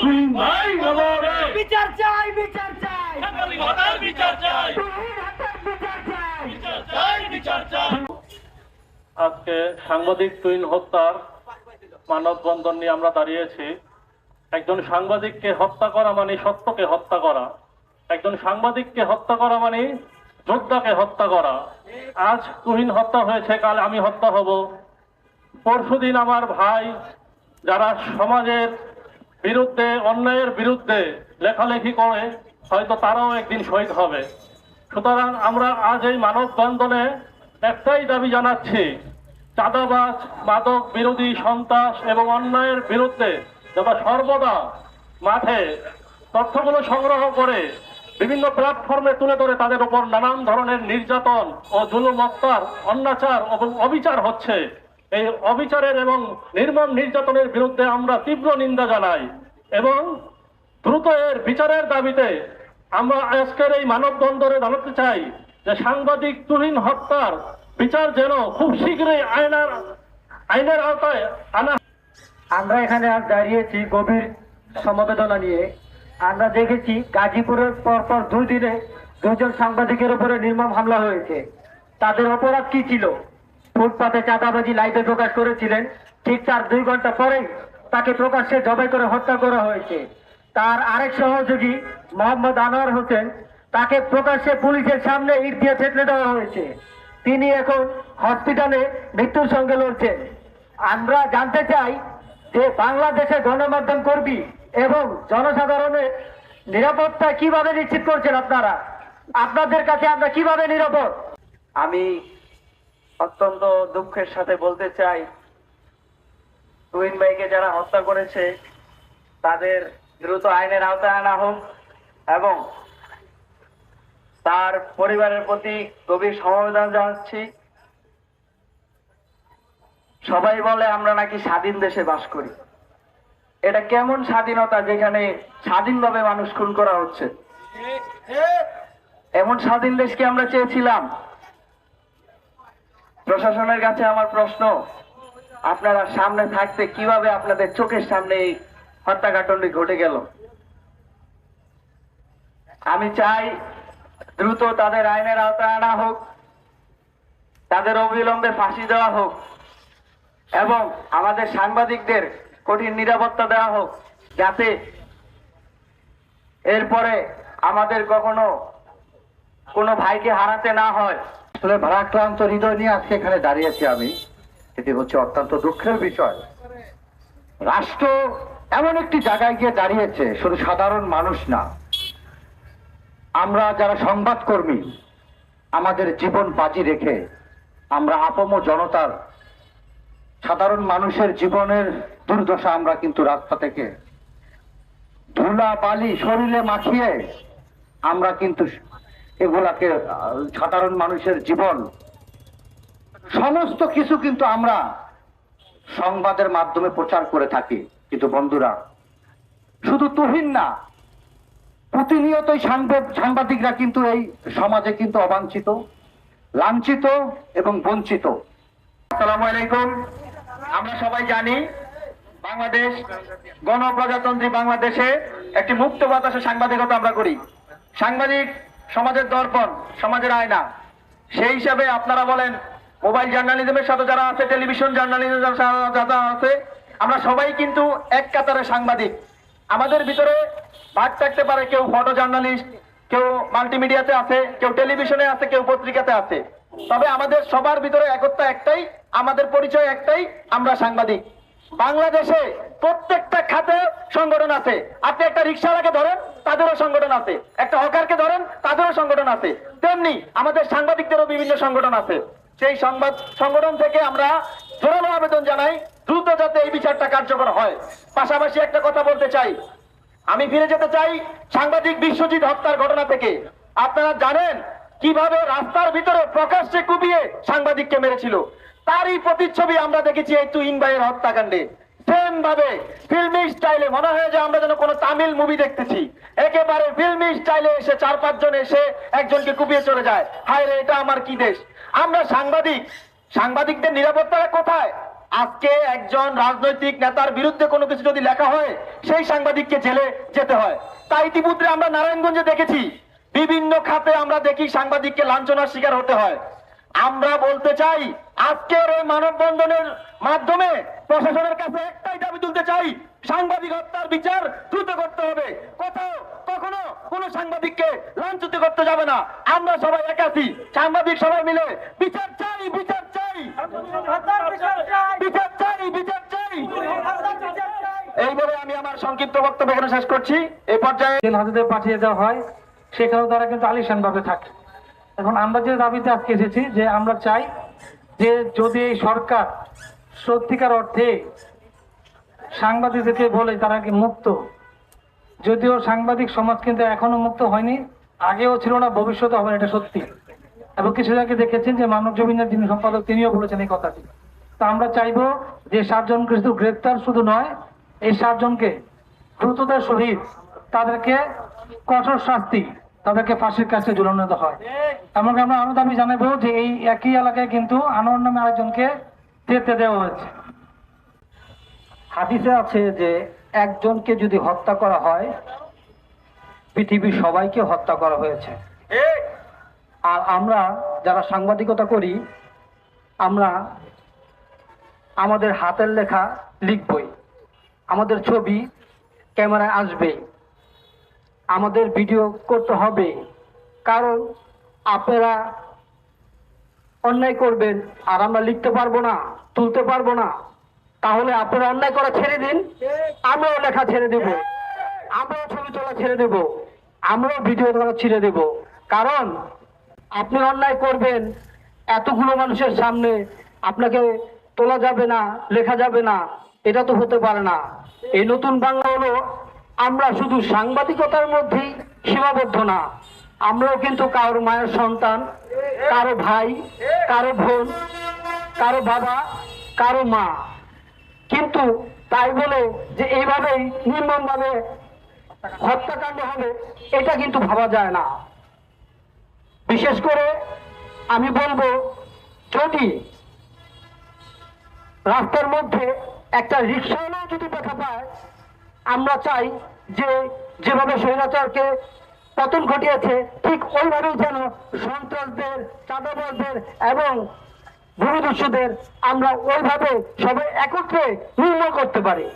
তুহিন ভাই বলো রে বিচার চাই বিচার চাই। সাংবাদিক বিচার চাই। তুহিন হত্যার বিচার চাই। বিচার চাই বিচার চাই। আজকে সাংবাদিক তুইন হত্যার মানববন্ধন নিয়ে আমরা দাঁড়িয়েছি। একজন সাংবাদিককে হত্যা করা মানে সত্যকে হত্যা করা। একজন সাংবাদিককে হত্যা করা মানে যোদ্ধাকে হত্যা করা। আজ তুহিন হত্যা হয়েছে কাল আমি হত্যা হব। পরশুদিন আমার ভাই যারা সমাজের বিরুদ্ধে, অন্যায়ের বিরুদ্ধে লেখালেখি করে, হয়তো তারাও একদিন শহীদ হবে। সুতরাং আমরা আজ এই মানববন্ধনে একটাই দাবি জানাচ্ছি, চাঁদাবাজ, মাদক বিরোধী সন্ত্রাস এবং অন্যায়ের বিরুদ্ধে যারা সর্বদা মাঠে তথ্যগুলো সংগ্রহ করে, বিভিন্ন প্ল্যাটফর্মে তুলে ধরে তাদের উপর নানান ধরনের নির্যাতন ও জুলুম অত্যার অন্যাচার এবং অবিচার হচ্ছে। এই অবিচারের এবং নির্মম নির্যাতনের বিরুদ্ধে আমরা তীব্র নিন্দা জানাই এবং দ্রুত এর বিচারের দাবিতে আমরা আজকের এই মানববন্ধনে জানাতে চাই যে সাংবাদিক তুহিন হত্যার বিচার যেন খুব শীঘ্রই আইনার, আইনের আওতায় আনা আমরা এখানে আজ দাঁড়িয়েছি গভীর সমবেদনা নিয়ে। আমরা দেখেছি গাজীপুরের পরপর দুই দিনে দুজন সাংবাদিকের উপরে নির্মম হামলা হয়েছে। তাদের অপরাধ কি ছিল? ফুটপাতে চাঁদাবাজি লাইভে প্রকাশ করেছিলেন। ঠিক তার দুই ঘণ্টা পরেই তাকে প্রকাশ্যে জবাই করে হত্যা করা হয়েছে। তার আরেক সহযোগী মোহাম্মদ আনোয়ার হোসেন তাকে প্রকাশ্যে পুলিশের সামনে ইট দিয়ে থেতলে দেওয়া হয়েছে। তিনি এখন হসপিটালে মৃত্যুর সঙ্গে লড়ছেন। আমরা জানতে চাই যে বাংলাদেশে গণমাধ্যম কর্মী এবং জনসাধারণের নিরাপত্তা কীভাবে নিশ্চিত করছেন আপনারা? আপনাদের কাছে আমরা কীভাবে নিরাপদ? আমি অত্যন্ত দুঃখের সাথে বলতে চাই তুহিন ভাইকে যারা হত্যা করেছে, তাদের দ্রুত আইনের আওতায় আনা হোক এবং তার পরিবারের প্রতি গভীর সমবেদনা জানাচ্ছি। সবাই বলে আমরা নাকি স্বাধীন দেশে বাস করি। এটা কেমন স্বাধীনতা যেখানে স্বাধীনভাবে মানুষ খুন করা হচ্ছে? এমন স্বাধীন দেশকে আমরা চেয়েছিলাম? প্রশাসনের কাছে আমার প্রশ্ন, আপনারা সামনে থাকতে কীভাবে আপনাদের চোখের সামনে এই হত্যাকাণ্ডটি ঘটে গেল? আমি চাই দ্রুত তাদের আইনের আওতায় আনা হোক, তাদের অবিলম্বে ফাঁসি দেওয়া হোক, এবং আমাদের সাংবাদিকদের কঠিন নিরাপত্তা দেওয়া হোক, যাতে এরপরে আমাদের কখনো কোনো ভাইকে হারাতে না হয়। আসলে ভারাক্রান্ত হৃদয় নিয়ে আজকে এখানে দাঁড়িয়েছি আমি। এটি হচ্ছে অত্যন্ত দুঃখের বিষয়। রাষ্ট্র এমন একটি জায়গায় গিয়ে দাঁড়িয়েছে, শুধু সাধারণ মানুষ না। আমরা যারা সংবাদকর্মী, আমাদের জীবন বাজি রেখে আমরা আপম জনতার, সাধারণ মানুষের জীবনের দুর্দশা আমরা কিন্তু রাস্তা থেকে ধুলা বালি শরীরে মাখিয়ে আমরা কিন্তু এগুলাকে সাধারণ মানুষের জীবন, সমস্ত কিছু কিন্তু আমরা সংবাদের মাধ্যমে প্রচার করে থাকি। কিন্তু বন্ধুরা, শুধু তুহিন না, প্রতিনিয়তই সাংবাদ- সাংবাদিকরা কিন্তু এই সমাজে কিন্তু অবাঞ্ছিত, লাঞ্ছিত এবং বঞ্চিত। আসসালামু আলাইকুম। আমরা সবাই জানি, বাংলাদেশ গণপ্রজাতন্ত্রী বাংলাদেশে একটি মুক্ত বাতাসে সাংবাদিকতা আমরা করি। সাংবাদিক সমাজের দর্পণ, সমাজের আয়না। সেই হিসাবে আপনারা বলেন, মোবাইল জার্নালিজমের সাথে যারা আছে, টেলিভিশন জার্নালিজম যারা আছে আমরা সবাই কিন্তু এক কাতারে সাংবাদিক। আমাদের ভিতরে ভাগ থাকতে পারে কেউ ফটো জার্নালিস্ট, কেউ মাল্টিমিডিয়াতে আছে, কেউ টেলিভিশনে আছে, কেউ পত্রিকাতে আছে। তবে আমাদের সবার ভিতরে একতা একটাই, আমাদের পরিচয় একটাই, আমরা সাংবাদিক। বাংলাদেশে প্রত্যেকটা খাতে সংগঠন আছে। আপনি একটা রিক্সাওয়ালাকে ধরেন, তাদেরও সংগঠন আছে। একটা হকারকে ধরেন, তাদেরও সংগঠন আছে। তেমনি আমাদের সাংবাদিকদেরও বিভিন্ন সংগঠন আছে। সেই সংবাদ সংগঠন থেকে আমরা জোরালো আবেদন জানাই, দ্রুত যাতে এই বিচারটা কার্যকর হয়। পাশাপাশি একটা কথা বলতে চাই। আমি ফিরে যেতে চাই সাংবাদিক বিশ্বজিৎ হত্যার ঘটনা থেকে। আপনারা জানেন কীভাবে রাস্তার ভিতরে প্রকাশ্যে কুপিয়ে সাংবাদিককে মেরেছিল। তারই প্রতিচ্ছবি আমরা দেখেছি এই তুহিন ভাইয়ের হত্যাকাণ্ডে। সেম ভাবে ফিল্মি স্টাইলে মনে হয় যে আমরা যেন কোনো তামিল মুভি দেখতেছি। একেবারে ফিল্মি স্টাইলে এসে চার পাঁচজন এসে একজনকে কুপিয়ে চলে যায়। হায় রে, এটা আমার কি দেশ? আমরা সাংবাদিক। সাংবাদিকদের নিরাপত্তা কোথায়? আজকে একজন রাজনৈতিক নেতার বিরুদ্ধে কোনো কিছু যদি লেখা হয়, সেই সাংবাদিককে জেলে যেতে হয়। তাই ইতিমধ্যে আমরা নারায়ণগঞ্জে দেখেছি। বিভিন্ন খাতে আমরা দেখি সাংবাদিককে লাঞ্ছনার শিকার হতে হয়। আমরা বলতে চাই, আজকের এই মানববন্ধনের মাধ্যমে প্রশাসনের কাছে একটাই দাবি তুলতে চাই, সাংবাদিক হত্যার বিচার দ্রুত করতে হবে। কোথাও, কখনো কোন সাংবাদিককে লাঞ্ছিত করতে যাবে না। আমরা সবাই একাছি সাংবাদিক সবাই মিলে বিচার চাই বিচার চাই। বিচার চাই বিচার চাই। এই বলে আমি আমার সংক্ষিপ্ত বক্তব্য এখানে শেষ করছি। এই পর্যায়ে হাজতে পাঠিয়ে দেওয়া হয়, সেখানেও তারা কিন্তু আলিশান ভাবে থাকে। এখন আমরা যে দাবিতে আজকে এসেছি, যে আমরা চাই যে যদি এই সরকার সত্যিকার অর্থে সাংবাদিকদেরকে বলে তারা কি মুক্ত, যদিও সাংবাদিক সমাজ কিন্তু এখনও মুক্ত হয়নি, আগেও ছিল না, ভবিষ্যতে হবে এটা সত্যি। এবং কিছু আগে দেখেছেন যে মানব জমিনের যিনি সম্পাদক, তিনিও বলেছেন এই কথাটি। তা আমরা চাইব যে সাতজনকে শুধু গ্রেপ্তার শুধু নয়, এই সাতজনকে দ্রুততার সহিত তাদেরকে কঠোর শাস্তি তাদেরকে ফাঁসির কাছে ঝুলানো হয়। এমনকি আমরা আরও দাবি জানাব যে এই একই এলাকায় কিন্তু আনোয়ার নামে আরেকজনকে যেতে দেওয়া হয়েছে। হাদিসে আছে যে একজনকে যদি হত্যা করা হয়, পৃথিবীর সবাইকে হত্যা করা হয়েছে। আর আমরা যারা সাংবাদিকতা করি, আমরা আমাদের হাতের লেখা লিখবই। আমাদের ছবি ক্যামেরায় আসবে আমাদের ভিডিও করতে হবে। কারণ আপনারা অন্যায় করবেন আর আমরা লিখতে পারব না, তুলতে পারব না। তাহলে আপনারা অন্যায় করা ছেড়ে দিন, আমরাও লেখা ছেড়ে দেব। আমরাও ছবি তোলা ছেড়ে দেব, আমরাও ভিডিও করা ছেড়ে দেব। কারণ আপনি অন্যায় করবেন, এতগুলো মানুষের সামনে আপনাকে তোলা যাবে না, লেখা যাবে না। এটা তো হতে পারে না। এই নতুন বাংলা হলো আমরা শুধু সাংবাদিকতার মধ্যেই সীমাবদ্ধ না, আমরাও কিন্তু কারোর মায়ের সন্তান, কারও ভাই, কারও বোন, কারও বাবা, কারও মা। কিন্তু তাই বলে যে এইভাবেই নির্মমভাবে হত্যাকাণ্ড হবে, এটা কিন্তু ভাবা যায় না। বিশেষ করে আমি বলব, যদি রাস্তার মধ্যে একটা রিক্সাওয়ালাও যদি দেখা পায় আমরা চাই যে যেভাবে স্বৈরাচারকে পতন ঘটিয়েছে, ঠিক ওইভাবেই যেন সন্ত্রাসদের, চাঁদাবাজদের এবং ভূমিদস্যুদের আমরা ওইভাবে সবাই একত্রে নির্মূল করতে পারি।